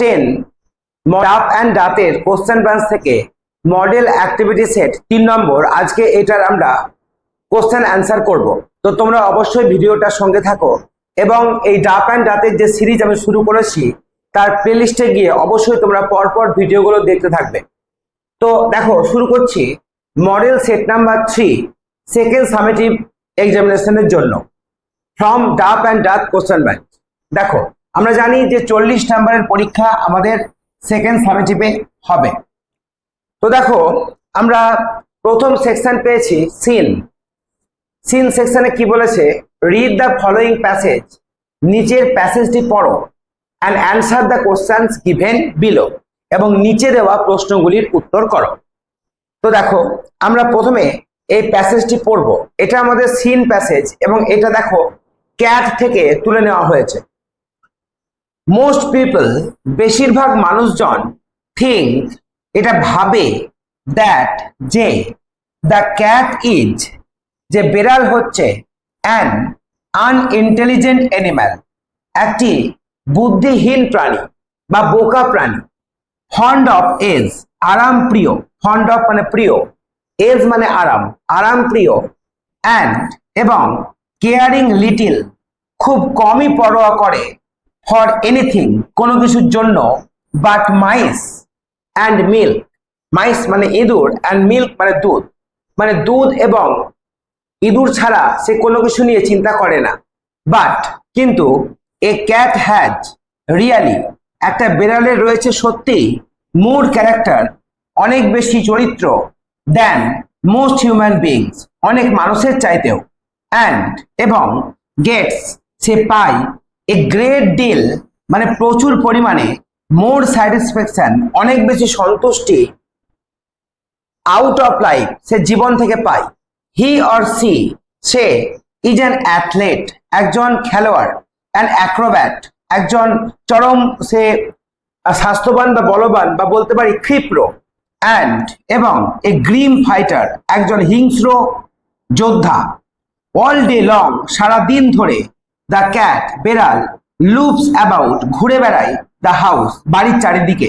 Ten DAP and ডাতের question branch থেকে model activity set তিন নম্বর। আজকে এটার আমরা কোশ্চেন অ্যান্সার করব। তো তোমরা অবশ্যই ভিডিওটার সঙ্গে থাকো এবং এই ডাপ অ্যান্ড ডাতের যে সিরিজ আমি শুরু করেছি, তার প্লেলিস্টে গিয়ে অবশ্যই তোমরা পরপর ভিডিওগুলো দেখতে থাকবে। তো দেখো, শুরু করছি। Model set number three second summative এক্সামিনেশনের জন্য। From DAP and DAT question bank দেখো আমরা জানি যে চল্লিশ নাম্বারের পরীক্ষা আমাদের সেকেন্ড সামেটিভে হবে। তো দেখো, আমরা প্রথম সেকশন পেয়েছি সিন সিন সেকশনে কি বলেছে? রিড দ্য ফলোয়িং প্যাসেজ নিচের প্যাসেজটি পড়ো। And answer the questions given below এবং নিচে দেওয়া প্রশ্নগুলির উত্তর করো। তো দেখো, আমরা প্রথমে এই প্যাসেজটি পড়ব। এটা আমাদের সিন প্যাসেজ এবং এটা দেখো ক্যাট থেকে তুলে নেওয়া হয়েছে। মোস্ট পিপল বেশিরভাগ মানুষজন থিঙ্ক এটা ভাবে দ্যাট যে দ্য ক্যাট ইজ যে বেড়াল হচ্ছে অ্যান আনইন্টেলিজেন্ট অ্যানিম্যাল একটি বুদ্ধিহীন প্রাণী বা বোকা প্রাণী। ফন্ড অফ এজ আরাম প্রিয়। ফন্ড অফ মানে প্রিয়। এজ মানে আরাম। আরাম প্রিয়। অ্যান্ড এবং কেয়ারিং লিটিল খুব কমই পরোয়া করে। ফর এনিথিং কোনো কিছুর জন্য but mice and milk mice মানে ইঁদুর অ্যান্ড মিল্ক মানে দুধ মানে দুধ এবং ইঁদুর ছাড়া সে কোনো কিছু নিয়ে চিন্তা করে না। বাট কিন্তু এ ক্যাট হ্যাজ রিয়ালি একটা বেড়ালের রয়েছে সত্যি মোর ক্যারেক্টার অনেক বেশি চরিত্র দেন মোস্ট হিউম্যান বিংস অনেক মানুষের চাইতেও। অ্যান্ড এবং গেটস সে পায় এ গ্রেট ডিল মানে প্রচুর পরিমাণে মোর স্যাটিসফ্যাকশন অনেক বেশি সন্তুষ্টি আউট অফ লাইফ সে জীবন থেকে পায়। He or she say is an athlete একজন খেলোয়াড় অ্যান অ্যাক্রোব্যাট একজন চরম সে স্বাস্থ্যবান বা বলবান বা বলতে পারি ক্ষিপ্র। অ্যান্ড এবং এ গ্রিম ফাইটার একজন হিংস্র যোদ্ধা। অল ডে লং সারা দিন ধরে দ্য ক্যাট বেড়াল লুপস অ্যাবাউট ঘুরে বেড়ায় দ্য হাউস বাড়ির চারিদিকে।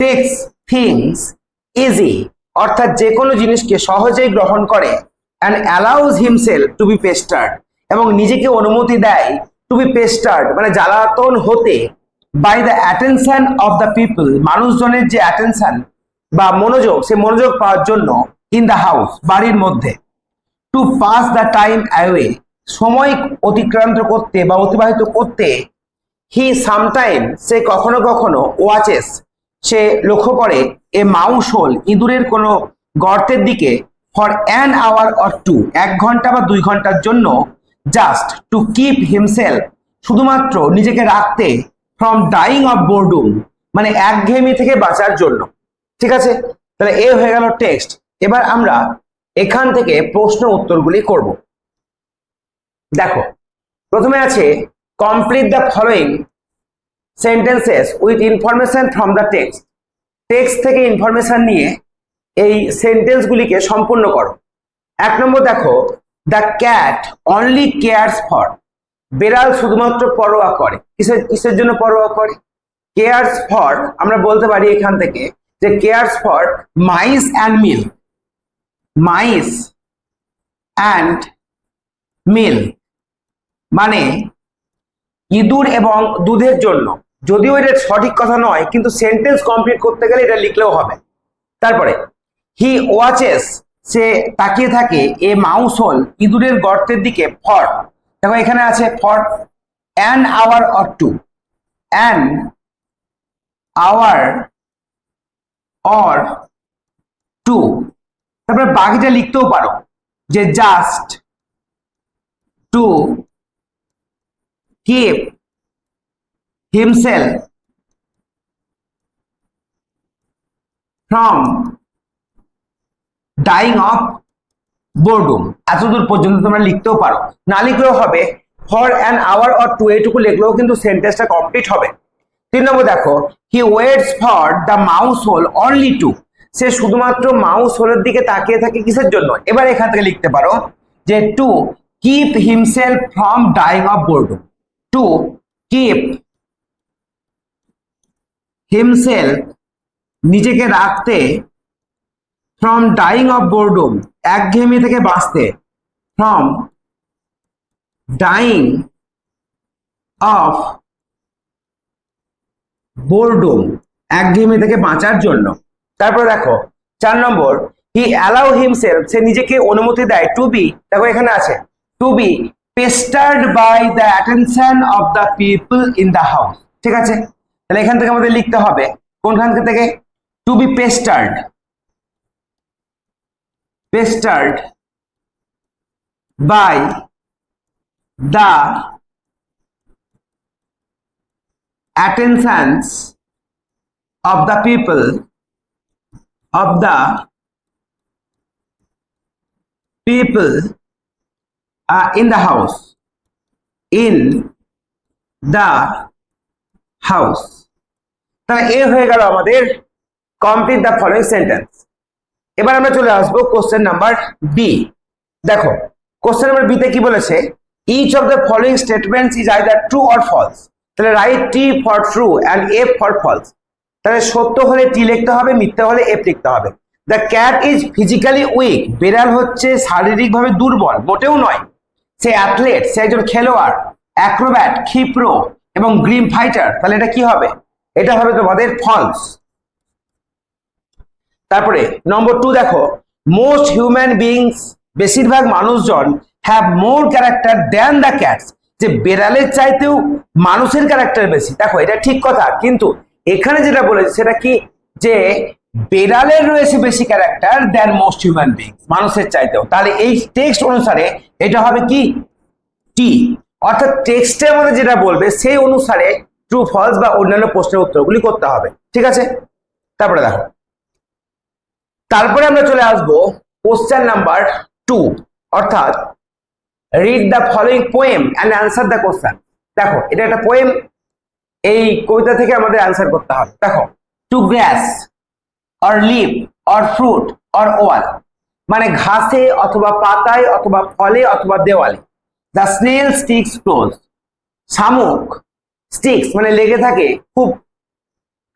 টেক্স থিংস ইজি অর্থাৎ যে কোনো জিনিসকে সহজেই গ্রহণ করে and allows himself to be pestered এবং নিজেকে অনুমতি দেয় টু বি পেস্টার্ড মানে জ্বালাতন হতে by the attention of the people মানুষজনের যে অ্যাটেনশন বা মনোযোগ, সে মনোযোগ পাওয়ার জন্য ইন দ্য হাউস বাড়ির মধ্যে। To pass the time away সময় অতিক্রান্ত করতে বা অতিবাহিত করতে হি সামটাইম সে কখনো কখনো ওয়াচেস সে লক্ষ্য করে এ মাউস হোল ইঁদুরের কোনো গর্তের দিকে for an hour or two এক ঘণ্টা বা দুই ঘণ্টার জন্য জাস্ট টু কিপ হিমসেলফ শুধুমাত্র নিজেকে রাখতে ফ্রম ডাইং অফ বোর্ডুম মানে একঘেয়েমি থেকে বাঁচার জন্য। ঠিক আছে? তাহলে এ হয়ে গেল টেক্সট এবার আমরা এখান থেকে প্রশ্ন উত্তরগুলি করব। দেখো, প্রথমে আছে complete the following sentences with information from the text text থেকে ইনফরমেশন নিয়ে এই সেন্টেন্সগুলিকে সম্পূর্ণ করো। এক নম্বর দেখো the cat only cares for বেড়াল শুধুমাত্র পরোয়া করে। কিসের কিসের জন্য পরোয়া করে? কেয়ার্স ফর আমরা বলতে পারি এখান থেকে যে cares for mice and meal mice and meal মানে ইঁদুর এবং দুধের জন্য। যদিও এটা সঠিক কথা নয়, কিন্তু সেন্টেন্স কমপ্লিট করতে গেলে এটা লিখলেও হবে। তারপরে হি ওয়াচেস সে তাকিয়ে থাকে এ মাউস হোল ইঁদুরের গর্তের দিকে ফর দেখো, এখানে আছে for an hour or two an hour or two তারপরে বাকিটা লিখতেও পারো যে just to keep himself from dying of boredom এতদূর পর্যন্ত তোমরা লিখতেও পারো। না লিখলেও হবে। For an hour or two এইটুকু লিখলেও কিন্তু সেন্টেন্সটা কমপ্লিট হবে। তিন নম্বর দেখো he waits for the mouse hole only to সে শুধুমাত্র মাউস হোলের দিকে তাকিয়ে থাকে কিসের জন্য? এবার এখান থেকে লিখতে পারো যে to keep himself from dying of boredom to keep himself নিজেকে রাখতে ফ্রম ডাইং অফ বোর্ডুম একঘেয়েমি থেকে বাঁচতে ফ্রম ডাইং অফ বোর্ডুম একঘেয়েমি থেকে বাঁচার জন্য। তারপর দেখো, চার নম্বর হি অ্যালাউ হিমসেলফ সে নিজেকে অনুমতি দেয় টু বি দেখো এখানে আছে to be pestered by the attention of the people in the house ঠিক আছে? তাহলে এখান থেকে আমাদের লিখতে হবে। কোনখান থেকে? To be pestered pestered by the attentions of the people of the people uh, in the house. In the house. তাহলে এ হয়ে গেল আমাদের কমপ্লিট দ্য ফলোইং সেন্টেন্স এবার আমরা চলে আসব কোশ্চেন নাম্বার বি দেখো কোশ্চেন নাম্বার বিতে কি বলেছে? Each of the following statements is either true or false তাহলে write T for true and F for false তাহলে সত্য হলে টি লিখতে হবে মিথ্যা হলে এফ লিখতে হবে। The cat is physically weak বেড়াল হচ্ছে শারীরিকভাবে দুর্বল মোটেও নয়। সে অ্যাথলেট সে একজন খেলোয়াড় অ্যাক্রোব্যাট ক্ষিপ্র এবং গ্রিম ফাইটার তাহলে এটা কি হবে? এটা হবে তোমাদের ফলস তারপরে নম্বর টু দেখো মোস্ট হিউম্যান বিংস বেশিরভাগ মানুষজন have more character than the cats যে বেড়ালের চাইতেও মানুষের ক্যারেক্টার বেশি। দেখো, এটা ঠিক কথা, কিন্তু এখানে যেটা বলেছে সেটা কি? যে বেড়ালের রয়েছে বেশি character than most human beings মানুষের চাইতেও। তাহলে এই টেক্সট অনুসারে এটা হবে কি? টি অর্থাৎ টেক্সটের মধ্যে যেটা বলবে, সেই অনুসারে ট্রু ফলস বা অন্যান্য প্রশ্নের উত্তরগুলি করতে হবে। ঠিক আছে? তারপরে দেখো। তারপরে আমরা চলে আসব কোশ্চেন নাম্বার টু অর্থাৎ read the following poem and answer the question দেখো, এটা একটা পোয়েম এই কবিতা থেকে আমাদের অ্যান্সার করতে হবে। দেখো to grass or leaf or fruit or wall মানে ঘাসে অথবা পাতায় অথবা ফলে অথবা দেওয়ালে। দ্য স্নেল স্টিক্স ক্লোজ শামুক স্টিক্স মানে লেগে থাকে খুব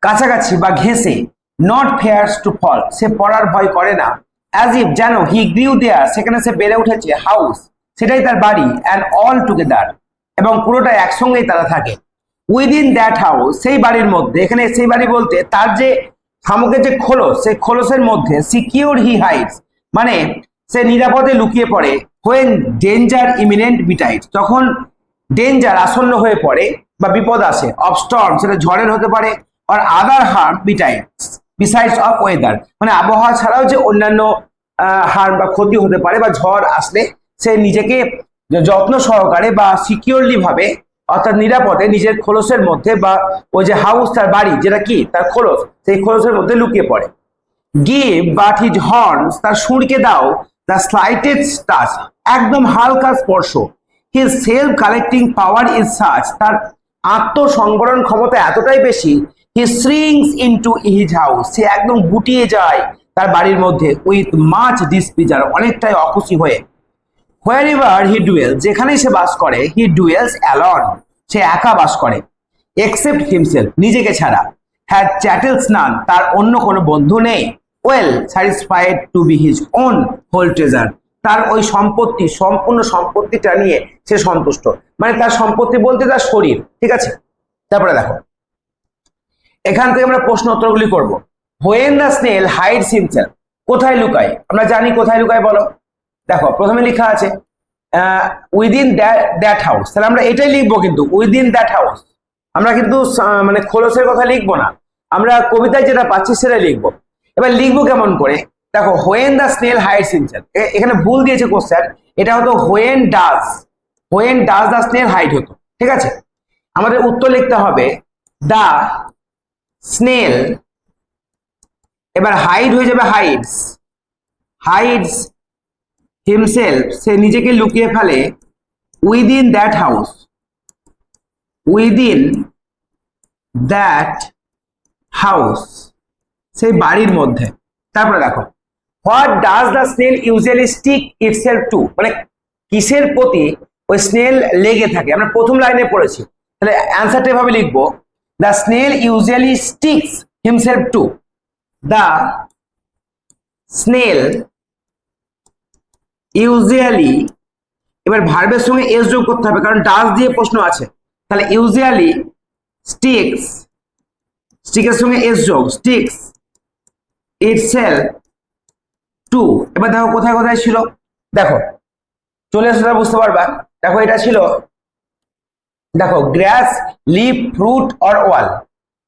কাছাকাছি বা ঘেঁষে। নট ফেয়ার্স টু ফল সে পড়ার ভয় করে না। অ্যাজ ইফ যেন হি গ্রিউ দেয়ার সেখানে সে বেড়ে উঠেছে। হাউস সেটাই তার বাড়ি। অ্যান্ড অল টুগেদার এবং পুরোটা একসঙ্গেই তারা থাকে। উইদিন দ্যাট হাউস সেই বাড়ির মধ্যে, এখানে সেই বাড়ি বলতে তার যে শামুকের যে খোলস, সেই খোলসের মধ্যে সিকিউর হি হাইটস মানে সে নিরাপদে লুকিয়ে পড়ে হোয়েন ডেঞ্জার ইমিনেন্ট বিটাইট যখন ডেঞ্জার আসন্ন হয়ে পড়ে বা বিপদ আসে অফ স্টর্ম সেটা ঝড়ের হতে পারে আর other harm betides besides of weather মানে আবহাওয়া ছাড়াও যে অন্যান্য হার্ম বা ক্ষতি হতে পারে বা ঝড় আসলে, সে নিজেকে যত্ন সহকারে বা সিকিউরলি ভাবে অর্থাৎ নিরাপদে নিজের খোলসের মধ্যে বা ওই যে হাউস তার বাড়ি, যেটা কি? তার খোলস, সেই খোলসের মধ্যে লুকিয়ে পড়ে। গিভ বাট হিজ হর্নস তার সুরকে দাও দ্য স্লাইটেড টাচ একদম হালকা স্পর্শ। His self collecting power is such তার আত্মসংবরণ ক্ষমতা এতটাই বেশি he shrinks into his house সে একদম গুটিয়ে যায় তার বাড়ির মধ্যে উইথ মাচ ডিসপিজার অনেকটাই অখুশি হয়ে। হোয়ার এভার হি ডুয়েলস যেখানেই সে বাস করে হি ডুয়েলস অ্যালন সে একা বাস করে। এক্সেপ্ট হিমসেলফ নিজেকে ছাড়া। হ্যাড চ্যাটেলস নান তার অন্য কোনো বন্ধু নেই। Well satisfied to be his own whole treasure তার ওই সম্পত্তি, সম্পূর্ণ সম্পত্তিটা নিয়ে সে সন্তুষ্ট। মানে তার সম্পত্তি বলতে তার শরীর, ঠিক আছে? তারপরে দেখো। এখান থেকে আমরা প্রশ্ন উত্তরগুলি করব। When the snail hides himself কোথায় লুকায়? আমরা জানি কোথায় লুকায় বলো। দেখো, প্রথমে লেখা আছে উইদিন দ্যাট হাউস তাহলে আমরা এটাই লিখব কিন্তু উইদিন দ্যাট হাউস আমরা কিন্তু মানে খোলসের কথা লিখব না। আমরা কবিতায় যেটা পাচ্ছি সেটা লিখব। এবার লিখব কেমন করে? দেখো when the snail hides himself এখানে ভুল দিয়েছে কোশ্চেন এটা হতো when does when does the snail hide হতো। ঠিক আছে? আমাদের উত্তর লিখতে হবে দ্য স্নেল এবার হাইড হয়ে যাবে হাইডস হাইডস হিমসেলফ সে নিজেকে লুকিয়ে ফেলে within that house within that house সেই বাড়ির মধ্যে। তারপরে দেখো what does the snail usually stick itself to মানে কিসের প্রতি ওই স্নেল লেগে থাকে? আমরা প্রথম লাইনে পড়েছি। তাহলে অ্যান্সারটা এভাবে লিখব the snail usually sticks himself to the snail usually এবার ভার্বের সঙ্গে এস যোগ করতে হবে, কারণ ডাস দিয়ে প্রশ্ন আছে। তাহলে ইউজুয়ালি স্টিক্স স্টিকের সঙ্গে এস যোগ স্টিক্স ইটসেল টু এবার দেখো কোথায় কোথায় ছিল? দেখো, চলে আসলে বুঝতে পারবা। দেখো এটা ছিল, দেখো grass leaf fruit or wall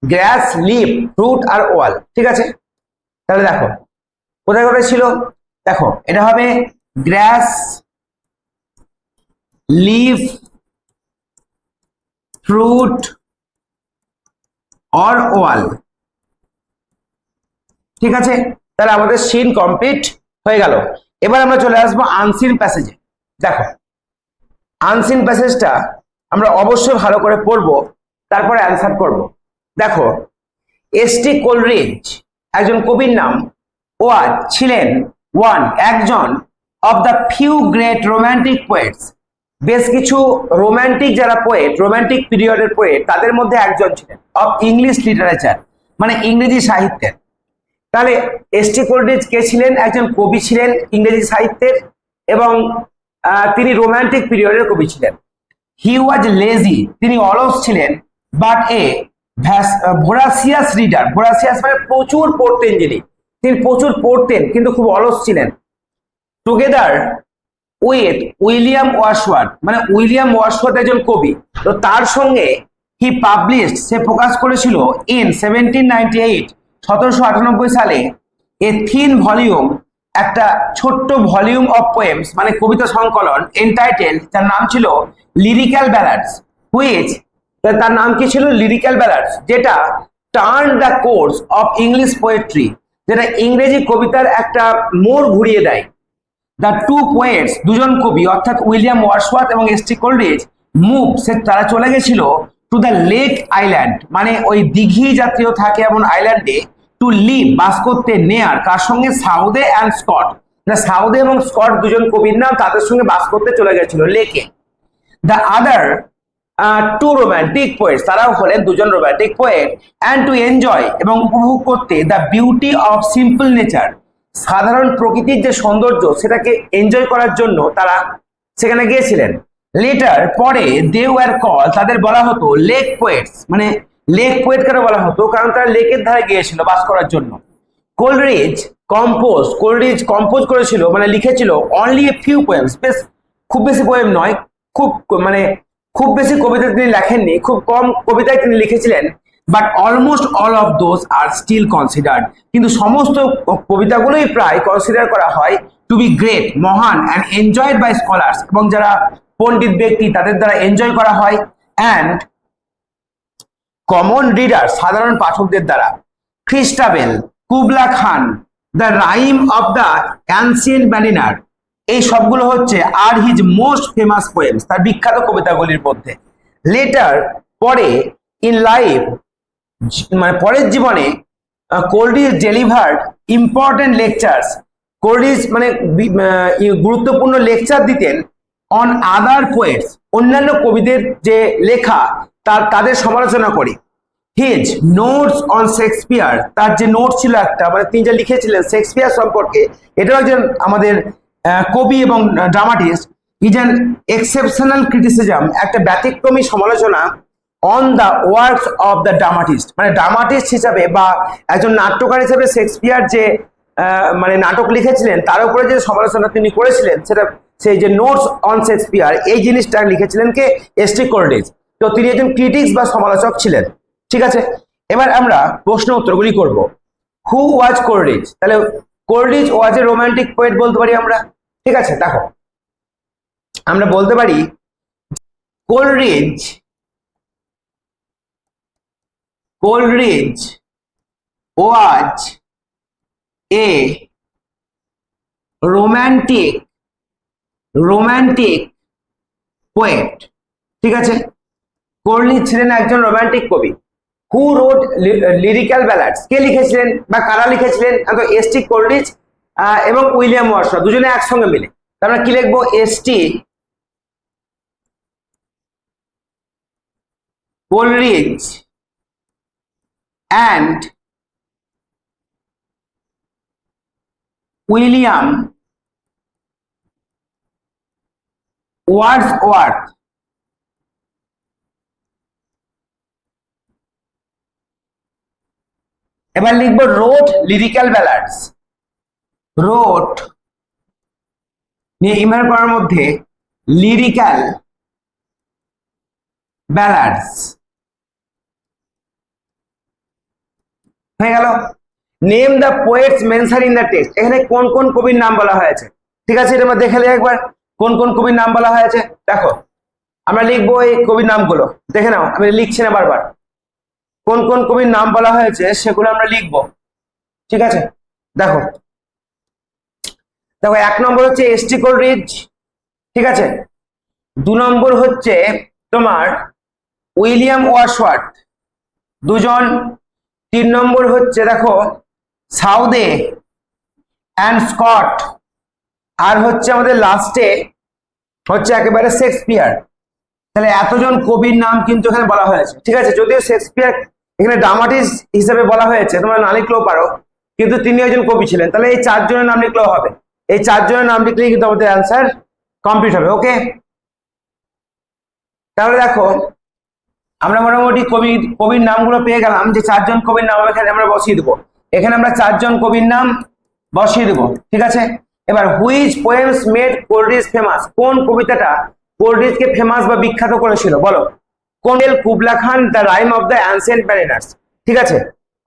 grass leaf fruit R wall ঠিক আছে? তাহলে দেখো, কোথায় কোথায় ছিল? দেখো, এটা হবে grass leaf fruit, or wall. ঠিক আছে? তাহলে আমাদের সিন কমপ্লিট হয়ে গেল। এবার আমরা চলে আসব আনসিন প্যাসেজে দেখো আনসিন প্যাসেজটা আমরা অবশ্যই ভালো করে পড়ব, তারপরে অ্যান্সার করব। দেখো এস টি কোলরিজ একজন কবির নাম ওয়াজ ছিলেন ওয়ান একজন of the few great romantic poets বেশ কিছু রোমান্টিক যারা পোয়েট রোমান্টিক পিরিয়ডের পোয়েট তাদের মধ্যে একজন ছিলেন অফ ইংলিশ লিটারেচার মানে ইংরেজি সাহিত্যের। তাহলে এস টি কোলরিজ কে ছিলেন? একজন কবি ছিলেন ইংরেজি সাহিত্যের এবং তিনি রোমান্টিক পিরিয়ডের কবি ছিলেন। হি ওয়াজ লেজি তিনি অলস ছিলেন বাট এ ভোরাসিয়াস রিডার ভোরাসিয়াস মানে প্রচুর পড়তেন যিনি। তিনি প্রচুর পড়তেন, কিন্তু খুব অলস ছিলেন। টুগেদার উইথ উইলিয়াম ওয়াশওয়ার্ড মানে উইলিয়াম ওয়াশওয়ার্ড একজন কবি। তো তার সঙ্গে হি পাবলিশড সে প্রকাশ করেছিল ইন সেভেন্টিন নাইনটি এইট সতেরোশো আটানব্বই সালে এ থিন ভলিউম একটা ছোট্ট ভলিউম অফ পোয়েমস মানে কবিতা সংকলন এন্টাইটেল তার নাম ছিল লিরিক্যাল ব্যালার্স হুইচ তার নাম কি ছিল? লিরিক্যাল ব্যালান্স যেটা turn the course of English poetry যেটা ইংরেজি কবিতার একটা মোড় ঘুরিয়ে দেয়। দ্য টু পোয়েটস দুজন কবি, অর্থাৎ উইলিয়াম ওয়ার্সওয়ার্থ এবং এস টি কোলরিজ মুভ সে তারা চলে গেছিল টু দ্য লেক আইল্যান্ড মানে ওই দিঘি জাতীয় থাকে এমন আইল্যান্ডে টু লিভ বাস করতে নেয়ার, কার সঙ্গে? সাউদে অ্যান্ড স্কট। সাউদে এবং স্কট দুজন কবির নাম তাদের সঙ্গে বাস করতে চলে গেছিল লেকে the other two romantic poet তারাও হলেন দুজন romantic poet and to enjoy এবং উপভোগ করতে the beauty of simple nature সাধারণ প্রকৃতির যে সৌন্দর্য, সেটাকে এনজয় করার জন্য তারা সেখানে গিয়েছিলেন। লেটার পরে দে ওয়ার কল তাদের বলা হতো লেক পোয়েটস মানে লেক পোয়েট কেন বলা হতো? কারণ তারা লেকের ধারে গিয়েছিল বাস করার জন্য। কোলরিজ কম্পোজ কোলরিজ কম্পোজ করেছিল মানে লিখেছিল অনলি এ ফিউ পোয়েমস বেশ, খুব বেশি পোয়েম নয়, খুব মানে খুব বেশি কবিতা তিনি লেখেননি, খুব কম কবিতায় তিনি লিখেছিলেন। But almost all of those are still considered কিন্তু সমস্ত কবিতাগুলোই প্রায় কনসিডার করা হয় টু বি গ্রেট মহান অ্যান্ড এনজয়েড বাই স্কলার্স এবং যারা পণ্ডিত ব্যক্তি, তাদের দ্বারা এনজয় করা হয়। অ্যান্ড কমন রিডার সাধারণ পাঠকদের দ্বারা Christabel Kubla Khan the rime of the ancient mariner এই সবগুলো হচ্ছে আর হিজ মোস্ট ফেমাস পোয়েমস তার বিখ্যাত কবিতাগুলির মধ্যে। লেটার পরে ইন লাইফ মানে পরের জীবনে Coleridge delivered important lectures Coleridge মানে বি- আহ, ই- গুরুত্বপূর্ণ লেকচার দিতেন অন আদার পোয়েটস অন্যান্য কবিদের যে লেখা তার তাদের সমালোচনা করি। হিজ নোটস অন শেক্সপিয়ার তার যে নোট ছিল একটা মানে তিনি যা লিখেছিলেন শেক্সপিয়ার সম্পর্কে এটাও একজন আমাদের কবি এবং dramatist is an exceptional criticism একটা ব্যতিক্রমী সমালোচনা on the works of the dramatist মানে ড্রামাটিস্ট হিসাবে বা একজন নাট্যকার হিসেবে শেক্সপিয়ার যে মানে নাটক লিখেছিলেন, তার উপরে যে সমালোচনা তিনি করেছিলেন, সেটা সেই যে নোটস অন শেক্সপিয়ার এই জিনিসটা লিখেছিলেন কে? এসটি কোল্ডেজ তো তিনি একজন ক্রিটিক্স বা সমালোচক ছিলেন। ঠিক আছে? এবার আমরা প্রশ্ন উত্তরগুলি করব। হু ওয়াজ কোল্ডেজ তাহলে কোল্ডেজ ওয়াজ এ রোমান্টিক পোয়েট বলতে পারি আমরা। ঠিক আছে? দেখো। আমরা বলতে পারি Coleridge Coleridge was a romantic romantic poet ঠিক আছে? কোলরিজ ছিলেন একজন রোম্যান্টিক কবি। হু রোড লিরিক্যাল ব্যালাডস কে লিখেছিলেন বা কারা লিখেছিলেন? এস টি কোলরিজ এবং উইলিয়াম ওয়ার্সর দুজনে একসঙ্গে মিলে। আমরা কি লিখব? S T Coleridge William Wordsworth এবার লিখব রোড লিরিক্যাল ব্যালান্স রোড নিয়ে ইমেল করার মধ্যে লিরিক্যাল ব্যালান্স হয়ে গেল। Name the poets mention in the text এখানে কোন কোন কবির নাম বলা হয়েছে? ঠিক আছে, এটা দেখে নিই একবার। কোন কোন কবির নাম বলা হয়েছে? দেখো, আমরা লিখব এই কবির নামগুলো। দেখে নাও, আমি লিখছি না বারবার। কোন কোন কবির নাম বলা হয়েছে, সেগুলো আমরা লিখব। ঠিক আছে? দেখো। দেখো, এক নম্বর হচ্ছে এসটি কোলরিজ ঠিক আছে? দু নম্বর হচ্ছে তোমার উইলিয়াম ওয়াশওয়ার্থ দুজন তিন নম্বর হচ্ছে, দেখো, সাউদে অ্যান্ড স্কট। আর হচ্ছে আমাদের লাস্টে হচ্ছে একেবারে শেক্সপিয়ার। তাহলে এতজন কবির নাম কিন্তু এখানে বলা হয়েছে। ঠিক আছে, যদিও শেক্সপিয়ার এখানে ড্রামাটিস্ট হিসেবে বলা হয়েছে, তোমরা না লিখলেও পারো, কিন্তু তিনি একজন কবি ছিলেন। তাহলে এই চারজনের নাম লিখলেও হবে। এই চারজনের নাম লিখলেই কিন্তু আমাদের অ্যান্সার কমপ্লিট হবে ওকে তাহলে দেখো আমরা মোটামুটি কবি, কবির নামগুলো পেয়ে গেলাম। যে চারজন কবির নাম এখানে আমরা বসিয়ে দেবো। এখানে আমরা চারজন কবির নাম বসিয়ে দেবো, ঠিক আছে? এবার which poems made Coleridge famous? কোন কবিতাটা কোল্ড্রিজকে ফেমাস বা বিখ্যাত করেছিল? বলো। কোনেল Kubla Khan the rime of the ancient mariners, ঠিক আছে?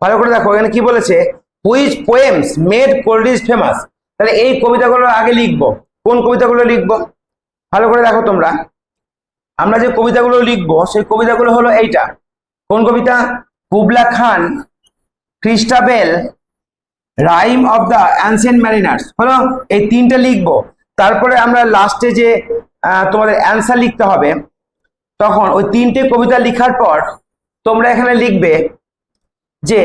ভালো করে দেখো, এখানে কি বলেছে? Which poems made Coleridge famous. তাহলে এই কবিতাগুলো আগে লিখব। কোন কবিতাগুলো লিখব? ভালো করে দেখো তোমরা। আমরা যে কবিতাগুলো লিখব, সেই কবিতাগুলো হলো এইটা। কোন কবিতা? Kubla Khan Christabel rime of the ancient mariners. হলো এই তিনটা লিখব। তারপরে আমরা লাস্টে যে তোমাদের অ্যান্সার লিখতে হবে, তখন ওই তিনটে কবিতা লিখার পর তোমরা এখানে লিখবে যে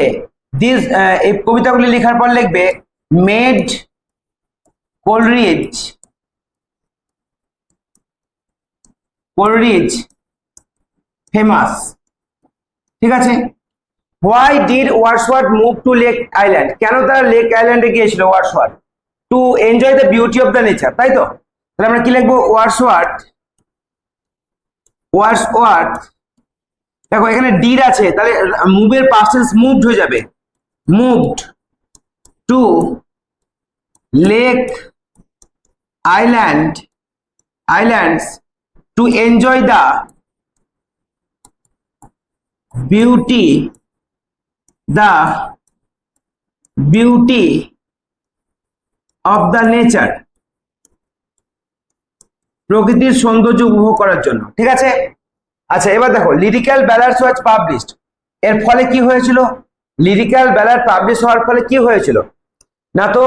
দিস এই কবিতাগুলি লেখার পর লিখবে মেড কোলরিজ কোলরিজ ফেমাস ঠিক আছে? Why did Wordsworth move to lake island কেন তারা লেক আইল্যান্ডে গিয়েছিল Wordsworth to enjoy the beauty of the nature তাই তো? তাহলে আমরা কি লিখব? ওয়ার্সওয়ার্ড ওয়ার্সওয়ার্ড দেখো এখানে ডিড আছে, তাহলে মুভের পার্সেন্স মুভড হয়ে যাবে। Moved to lake island islands to enjoy the beauty the beauty of the nature. প্রকৃতির সৌন্দর্য উপভোগ করার জন্য। ঠিক আছে? আচ্ছা এবার দেখো লিরিক্যাল ব্যালার্স ওয়াজ পাবলিশড এর ফলে কি হয়েছিল? লিরিক্যাল ব্যালার পাবলিশ হওয়ার ফলে কি হয়েছিল? না তো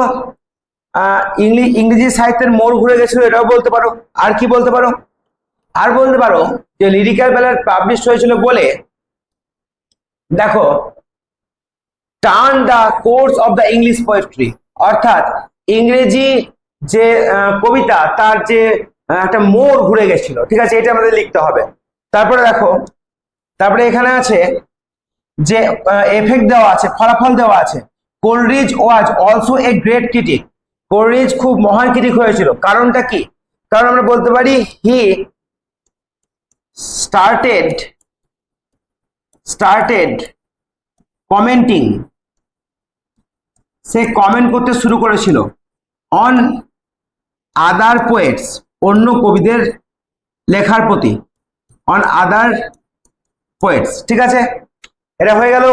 আহ, ইংলি- ইংরেজি সাহিত্যের মোড় ঘুরে গেছিল এটাও বলতে পারো। আর কি বলতে পারো? আর বলতে পারো যে লিরিক্যাল ব্যালার পাবলিশ হয়েছিল বলে, দেখো turn the course of the English poetry অর্থাৎ ইংরেজি যে কবিতা তার যে একটা মোড় ঘুরে গেছিল, ঠিক আছে, এটা আমাদের লিখতে হবে। তারপরে দেখো, তারপরে এখানে আছে যে এফেক্ট দেওয়া আছে, ফলাফল দেওয়া আছে। Coleridge was also a great critic Coleridge খুব মহান ক্রিটিক হয়েছিল। কারণটা কি? কারণ আমরা বলতে পারি হি স্টার্টেড স্টার্টেড কমেন্টিং সে কমেন্ট করতে শুরু করেছিল অন আদার পোয়েটস অন্য কবিদের লেখার প্রতি অন আদার পোয়েটস ঠিক আছে? এটা হয়ে গেল।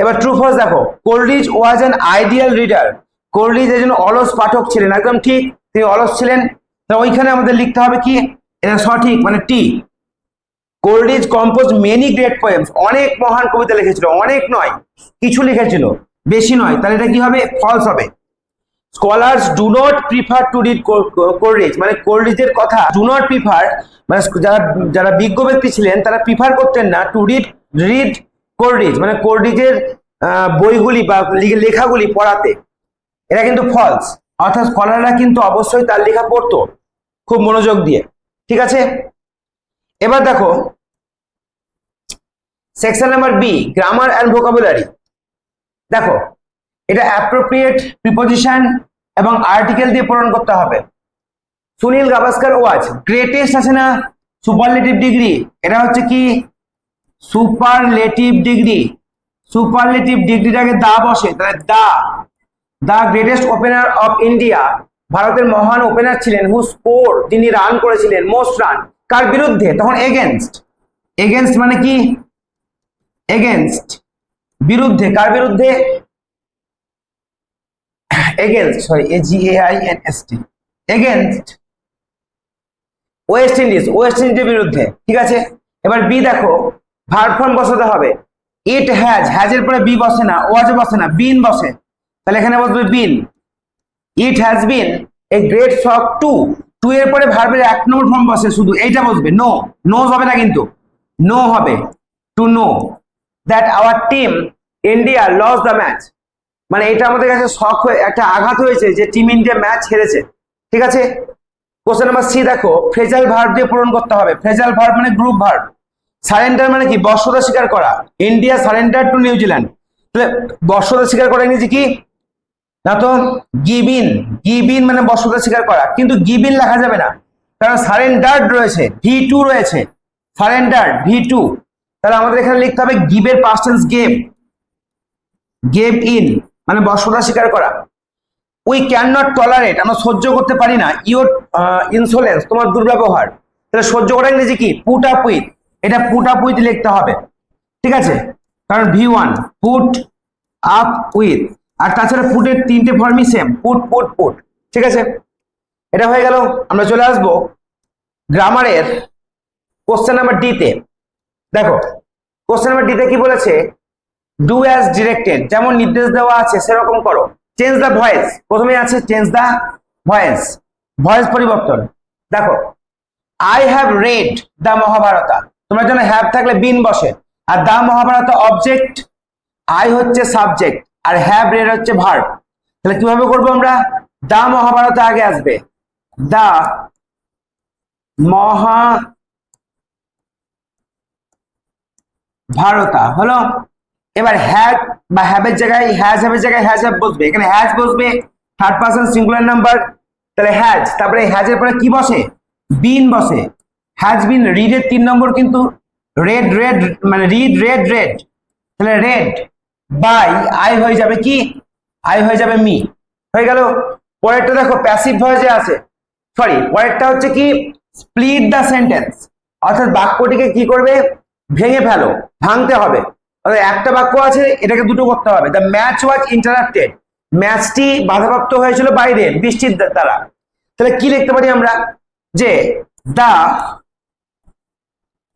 এবার ট্রু ফলস দেখো। Coleridge was an ideal reader Coleridge একজন অলস পাঠক ছিলেন, একদম ঠিক। তিনি অলস ছিলেন। তা ওইখানে আমাদের লিখতে হবে কি? এটা সঠিক মানে T Coleridge compose many great poems অনেক মহান কবিতা লিখেছিল অনেক নয় কিছু লিখেছিল বেশি নয়। তাহলে এটা কি হবে। ফলস হবে scholars do not prefer to read Coleridge মানে কোলরিজের কথা ডু নট প্রিফার মানে যারা যারা বিজ্ঞ ব্যক্তি ছিলেন তারা প্রিফার করতেন না টু রিড রিড কোলরিজ মানে কোলরিজের আহ, বইগুলি বা লেখাগুলি পড়াতে। এটা কিন্তু ফলস অর্থাৎ স্কলাররা কিন্তু অবশ্যই তার লেখা পড়তো খুব মনোযোগ দিয়ে। ঠিক আছে? এবার দেখো section number B grammar and vocabulary দেখো, এটা অ্যাপ্রোপ্রিয়েট প্রিপোজিশন এবং আর্টিকেল দিয়ে পূরণ করতে হবে। সুনীল গাভাস্কার ওয়াজ গ্রেটেস্ট আছে না সুপারলেটিভ ডিগ্রি এটা হচ্ছে কি? সুপারলেটিভ ডিগ্রি সুপারলেটিভ ডিগ্রিটাকে দা বসে, তাহলে the. The greatest opener of India ভারতের মহান ওপেনার ছিলেন হু স্কোর যিনি রান করেছিলেন মোস্ট রান কার বিরুদ্ধে? তখন এগেনস্ট এগেনস্ট মানে কি? এগেনস্ট বিরুদ্ধে, কার বিরুদ্ধে? Against sorry A G A I N S T against West Indies West ইন্ডিজের বিরুদ্ধে, ঠিক আছে? এবার বি দেখো ভার্ব ফর্ম বসাতে হবে। ইট হ্যাজ হ্যাজের পরে বি বসে না ওয়াজ বসে না বিন বসে। তাহলে এখানে বসবে been it has been a great shock to to এর পরে ভার্বের এক নম্বর ফর্ম বসে শুধু এইটা বসবে নো নোজ হবে না কিন্তু নো হবে to know that our team India lost the match মানে এটা আমাদের কাছে শখ হয়ে, একটা আঘাত হয়েছে যে টিম ইন্ডিয়া ম্যাচ হেরেছে, ঠিক আছে? কোশ্চেন নাম্বার সি দেখো ফ্রেজাল ভার্ব দিয়ে পূরণ করতে হবে ফ্রেজাল ভার্ব মানে গ্রুপ ভার্ব সারেন্ডার মানে কি? বর্ষতা স্বীকার করা ইন্ডিয়া সারেন্ডার টু নিউজিল্যান্ড তাহলে বর্ষতা স্বীকার করা ইংরেজি কি? না তো গিবিন গিবিন মানে বর্ষতা স্বীকার করা। কিন্তু গিবিন লেখা যাবে না। কারণ সারেন্ডার্ড রয়েছে ভি টু রয়েছে। সারেন্ডার্ড ভি টু তাহলে আমাদের এখানে লিখতে হবে গিবের past tense gave gave in মানে বর্ষতা স্বীকার করা। উই ক্যান নট টলারেট আমরা সহ্য করতে পারি না ইউর ইনসোলেন্স তোমার দুর্ব্যবহার। তাহলে সহ্য করা ইংরেজি কি? পুট আপ উইথ এটা পুট আপ উইথ লিখতে হবে। ঠিক আছে? কারণ V one put up with আর তাছাড়া পুটের তিনটে ফর্মই সেম পুট পুট পুট। ঠিক আছে? এটা হয়ে গেল। আমরা চলে আসব গ্রামারের কোশ্চেন নাম্বার ডিতে দেখো কোশ্চেন নাম্বার ডিতে কি বলেছে? ডু অ্যাজ ডিরেক্টেড যেমন নির্দেশ দেওয়া আছে, সেরকম করো। চেঞ্জ দ্য ভয়েস প্রথমে আছে চেঞ্জ দ্য ভয়েস ভয়েস পরিবর্তন। দেখো I have read the Mahabharata তোমরা জানো হ্যাভ থাকলে বিন বসে। আর দ্য মহাভারত অবজেক্ট আই হচ্ছে সাবজেক্ট আর হ্যাভ রেড হচ্ছে ভার্ব তাহলে কীভাবে করব আমরা? দা মহাভারত আগে আসবে। দা মহা ভারতা হলো। এবার হ্যাভ বা হ্যাভের জায়গায় হ্যাজ হ্যাভের জায়গায় হ্যাজ হ্যাভ বসবে। এখানে হ্যাজ বসবে থার্ড পার্সন সিঙ্গুলার নাম্বার তাহলে হ্যাজ তারপরে হ্যাজের পরে কি বসে? বিন বসে। হ্যাজ বিন রিডের তিন নম্বর কিন্তু রেড রেড মানে রিড রেড রেড তাহলে রেড বাই আই হয়ে যাবে কি? আই হয়ে যাবে মি হয়ে গেল? পরেরটা দেখো প্যাসিভ ভয়েসে আছে। সরি পরেরটা হচ্ছে কি? স্প্লিট দ্য সেন্টেন্স অর্থাৎ বাক্যটিকে কি করবে? ভেঙে ফেলো, ভাঙতে হবে। অর্থাৎ একটা বাক্য আছে, এটাকে দুটো করতে হবে। দ্য ম্যাচ ওয়াজ ইন্টারাপ্টেড ম্যাচটি বাধাপ্রাপ্ত হয়েছিল বাইরে, বৃষ্টির দ্বারা। তাহলে কি লিখতে পারি আমরা? যে দ্য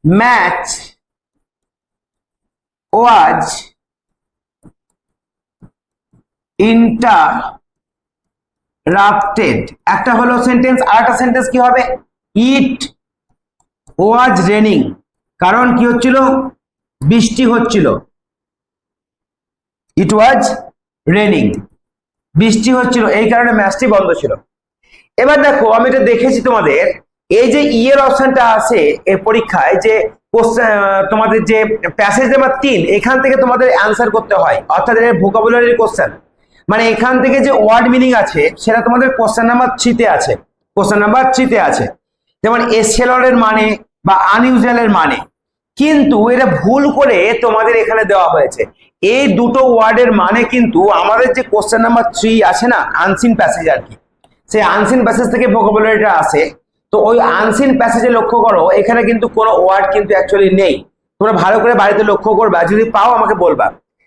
ম্যাচ ওয়াজ ইন্টারাপ্টেড একটা হলো সেন্টেন্স আর একটা সেন্টেন্স কি হবে? ইট ওয়াজ রেনিং কারণ কি হচ্ছিল? বৃষ্টি হচ্ছিল। ইট ওয়াজ রেনিং বৃষ্টি হচ্ছিল। এই কারণে ম্যাচটি বন্ধ ছিল। এবার দেখো, আমি এটা দেখেছি তোমাদের। এই যে ইয়ের অপশনটা আছে পরীক্ষায়, যে তোমাদের যে প্যাসেজ নাম্বার তিন, এখান থেকে তোমাদের অ্যান্সার করতে হয়। অর্থাৎ এর ভোকাবুলারির কোশ্চেন মানে এখান থেকে যে ওয়ার্ড মিনিং আছে, সেটা তোমাদের কোশ্চেন নাম্বার থ্রিতে আছে। কোশ্চেন নাম্বার থ্রিতে আছে। যেমন এসেলরের মানে বা আনইউজুয়ালের মানে। কিন্তু এটা ভুল করে তোমাদের এখানে দেওয়া হয়েছে। এই দুটো ওয়ার্ডের মানে কিন্তু আমাদের যে কোশ্চেন নাম্বার থ্রি আছে না আনসিন প্যাসেজ আর কি। সেই আনসিন প্যাসেজ থেকে ভোকাবুলারিটা আসে। তো ওই আনসিন প্যাসেজে লক্ষ্য করো, এখানে কিন্তু কোনো ওয়ার্ড কিন্তু অ্যাকচুয়ালি নেই। তোমরা ভালো করে বাড়িতে লক্ষ্য করবা যদি পাও আমাকে বলবা।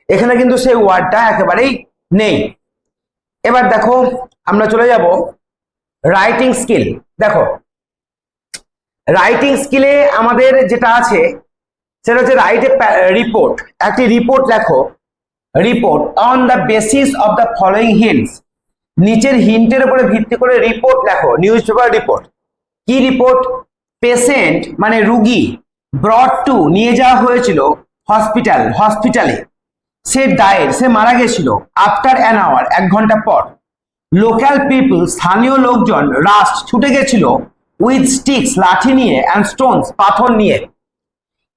এখানে কিন্তু সেই ওয়ার্ডটা একেবারেই নেই। এবার দেখো, আমরা চলে যাব রাইটিং স্কিল দেখো রাইটিং স্কিলে আমাদের যেটা আছে, সেটা হচ্ছে রাইট এ রিপোর্ট একটি রিপোর্ট লেখো। Report on the basis of the following hints নিচের হিন্টের উপরে ভিত্তি করে রিপোর্ট লেখো নিউজ পেপার রিপোর্ট কি রিপোর্ট পেশেন্ট মানে রুগী ব্রড টু নিয়ে যাওয়া হয়েছিল হসপিটাল হসপিটালে সে ডায়ের সে মারা গেছিল আফটার অ্যান আওয়ার এক ঘণ্টা পর। লোকাল পিপল স্থানীয় লোকজন রাস্ট ছুটে গেছিল উইথ স্টিক্স লাঠি নিয়ে অ্যান্ড স্টোনস পাথর নিয়ে।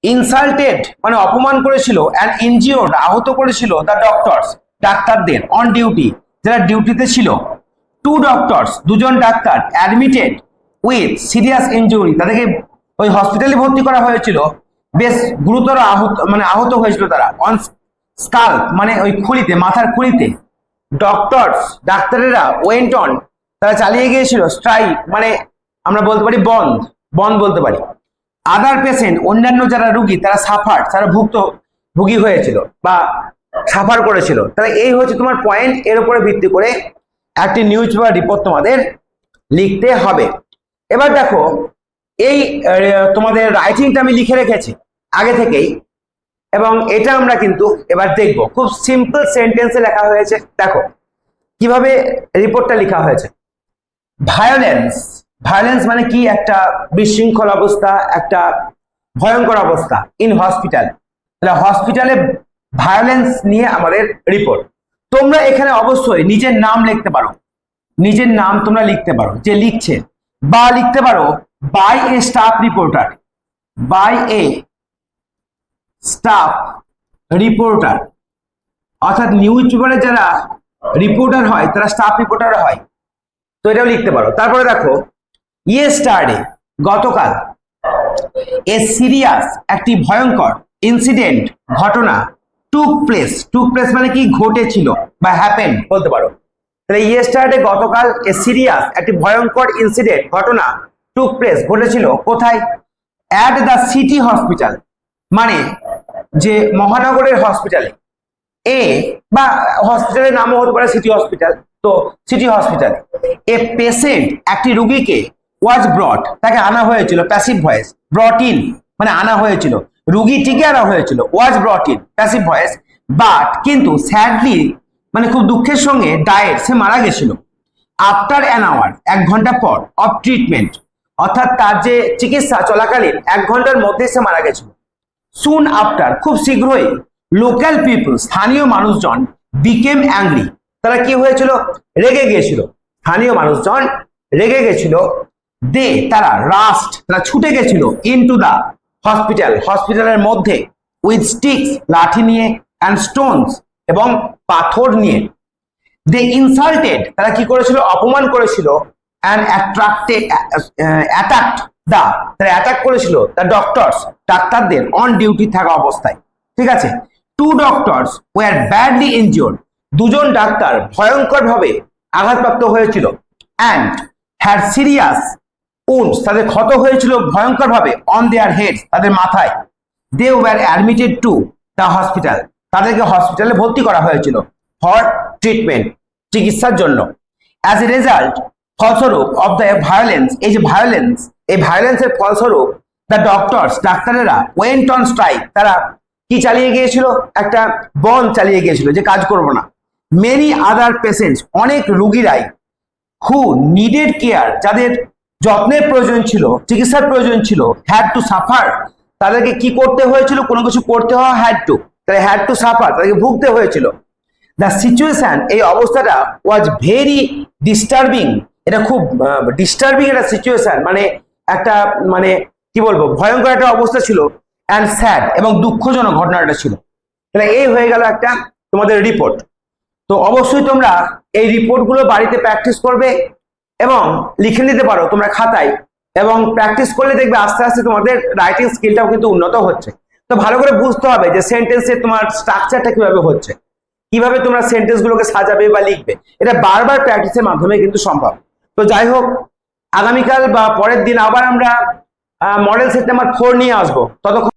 ইনসাল্টেড মানে অপমান করেছিল অ্যান্ড ইনজিওর্ড আহত করেছিল দ্য ডক্টরস ডাক্তারদের অন ডিউটি যারা ডিউটিতে ছিল। টু ডক্টরস দুজন ডাক্তার অ্যাডমিটেড উইথ সিরিয়াস ইনজুরি তাদেরকে ওই হসপিটালে ভর্তি করা হয়েছিল। বেশ গুরুতর আহত মানে আহত হয়েছিল তারা। অন স্কাল মানে ওই খুলিতে, মাথার খুলিতে। ডক্টরস ডাক্তারেরা ওয়েন্ট অন তারা চালিয়ে গিয়েছিল স্ট্রাইক মানে আমরা বলতে পারি বন্ধ বন্ধ বলতে পারি। আদার পেশেন্ট অন্যান্য যারা রুগী, তারা সাফার তারা ভুক্ত, ভুগী হয়েছিল বা সাফার করেছিল। তাহলে এই হচ্ছে তোমার পয়েন্ট এর উপরে ভিত্তি করে একটি নিউজ বা রিপোর্ট তোমাদের লিখতে হবে। এবার দেখো, এই তোমাদের রাইটিংটা আমি লিখে রেখেছি, আগে থেকেই। এবং এটা আমরা কিন্তু এবার দেখব। খুব সিম্পল সেন্টেন্সে লেখা হয়েছে। দেখো, কীভাবে রিপোর্টটা লেখা হয়েছে? ভায়োলেন্স ভায়োলেন্স মানে কি? একটা বিশৃঙ্খল অবস্থা, একটা ভয়ঙ্কর অবস্থা ইন হসপিটাল তাহলে হসপিটালে ভায়োলেন্স নিয়ে আমাদের রিপোর্ট তোমরা এখানে অবশ্যই নিজের নাম লিখতে পারো। নিজের নাম তোমরা লিখতে পারো। যে লিখছে, বা লিখতে পারো by a staff reporter by a staff reporter অর্থাৎ নিউজ পেপারে যারা রিপোর্টার হয়, তারা স্টাফ রিপোর্টার হয়। তো এটাও লিখতে পারো। তারপরে দেখো ইয়ে ইয়েস্টারডে গতকাল এ সিরিয়াস একটি ভয়ঙ্কর ইনসিডেন্ট ঘটনা টুক প্লেস টুক প্লেস মানে কি? ঘটেছিল বা হ্যাপেন বলতে পারো। তাহলে ইয়েস্টারডে গতকাল এ সিরিয়াস একটি ভয়ঙ্কর ইনসিডেন্ট ঘটনা টুক প্লেস ঘটেছিল কোথায়? অ্যাট দ্য সিটি হসপিটাল মানে যে মহানগরের হসপিটালে এ। বা হসপিটালের নামও হতে পারে সিটি হসপিটাল তো সিটি হসপিটাল এ। পেশেন্ট একটি রুগীকে ওয়াজ ব্রট তাকে আনা হয়েছিল প্যাসিভ ভয়েস ব্রট ইন মানে আনা হয়েছিল। রুগীটিকে আনা হয়েছিল was brought in passive voice but কিন্তু স্যাডলি মানে খুব দুঃখের সঙ্গে ডায়েট সে মারা গেছিল। আফটার অ্যান আওয়ার এক ঘণ্টা পর অফ ট্রিটমেন্ট অর্থাৎ তার যে চিকিৎসা চলাকালীন, এক ঘণ্টার মধ্যে সে মারা গেছিল। সুন আফটার খুব শীঘ্রই লোকাল পিপল স্থানীয় মানুষজন বিকেম অ্যাংরি তারা কি হয়েছিল? রেগে গিয়েছিল। স্থানীয় মানুষজন রেগে গেছিল দে তারা রাস্ট তারা ছুটে গেছিল ইনটু দা হসপিটাল হসপিটালের মধ্যে উইথ স্টিক্স লাঠি নিয়ে অ্যান্ড স্টোনস এবং পাথর নিয়ে। দে ইনসাল্টেড তারা কি করেছিল? অপমান করেছিল। অ্যান্ড অ্যাট্রাক্টেড অ্যাটাক দা তারা অ্যাটাক করেছিল দ্য ডক্টরস ডাক্তারদের অন ডিউটি থাকা অবস্থায়। ঠিক আছে? Two doctors were badly injured দুজন ডাক্তার ভয়ঙ্করভাবে আঘাতপ্রাপ্ত হয়েছিল। অ্যান্ড হ্যাড সিরিয়াস উন্স তাদের ক্ষত হয়েছিল ভয়ঙ্করভাবে অন দেয়ার হেড তাদের মাথায়। They were admitted to the hospital তাদেরকে হসপিটালে ভর্তি করা হয়েছিল ফর ট্রিটমেন্ট চিকিৎসার জন্য। অ্যাজ এ রেজাল্ট ফলস্বরূপ অফ দ্য ভায়োলেন্স এই যে ভায়োলেন্স এই ভায়োলেন্সের ফলস্বরূপ দ্য ডক্টরস ডাক্তারেরা ওয়েন্ট অন স্ট্রাইক তারা কি চালিয়ে গিয়েছিল? একটা বন চালিয়ে গিয়েছিল যে কাজ করব না। মেনি আদার পেশেন্টস অনেক রুগীরাই হু নিডেড কেয়ার যাদের যত্নের প্রয়োজন ছিল, চিকিৎসার প্রয়োজন ছিল হ্যাড টু সাফার তাদেরকে কি করতে হয়েছিল? কোনো কিছু করতে হওয়া হ্যাড টু তাহলে হ্যাড টু সাফার তাদেরকে ভুগতে হয়েছিল। দ্য সিচুয়েশন এই অবস্থাটা ওয়াজ ভেরি ডিস্টার্বিং এটা খুব ডিস্টার্বিং একটা সিচুয়েশন মানে একটা মানে কি বলব, ভয়ঙ্কর একটা অবস্থা ছিল অ্যান্ড স্যাড এবং দুঃখজনক ঘটনাটা ছিল। তাহলে এই হয়ে গেল একটা তোমাদের রিপোর্ট তো অবশ্যই তোমরা এই রিপোর্টগুলো বাড়িতে প্র্যাকটিস করবে এবং লিখে নিতে পারো তোমরা খাতায় এবং প্র্যাকটিস করলে দেখবে আস্তে আস্তে তোমাদের রাইটিং স্কিলটাও কিন্তু উন্নত হচ্ছে। তো ভালো করে বুঝতে হবে যে সেন্টেন্সের তোমার স্ট্রাকচারটা কীভাবে হচ্ছে। কীভাবে তোমরা সেন্টেন্স গুলোকে সাজাবে বা লিখবে। এটা বারবার প্র্যাকটিসের মাধ্যমে কিন্তু সম্ভব। তো যাই হোক, আগামীকাল বা পরের দিন আবার আমরা মডেল সেট নাম্বার ফোর নিয়ে আসব। ততক্ষণ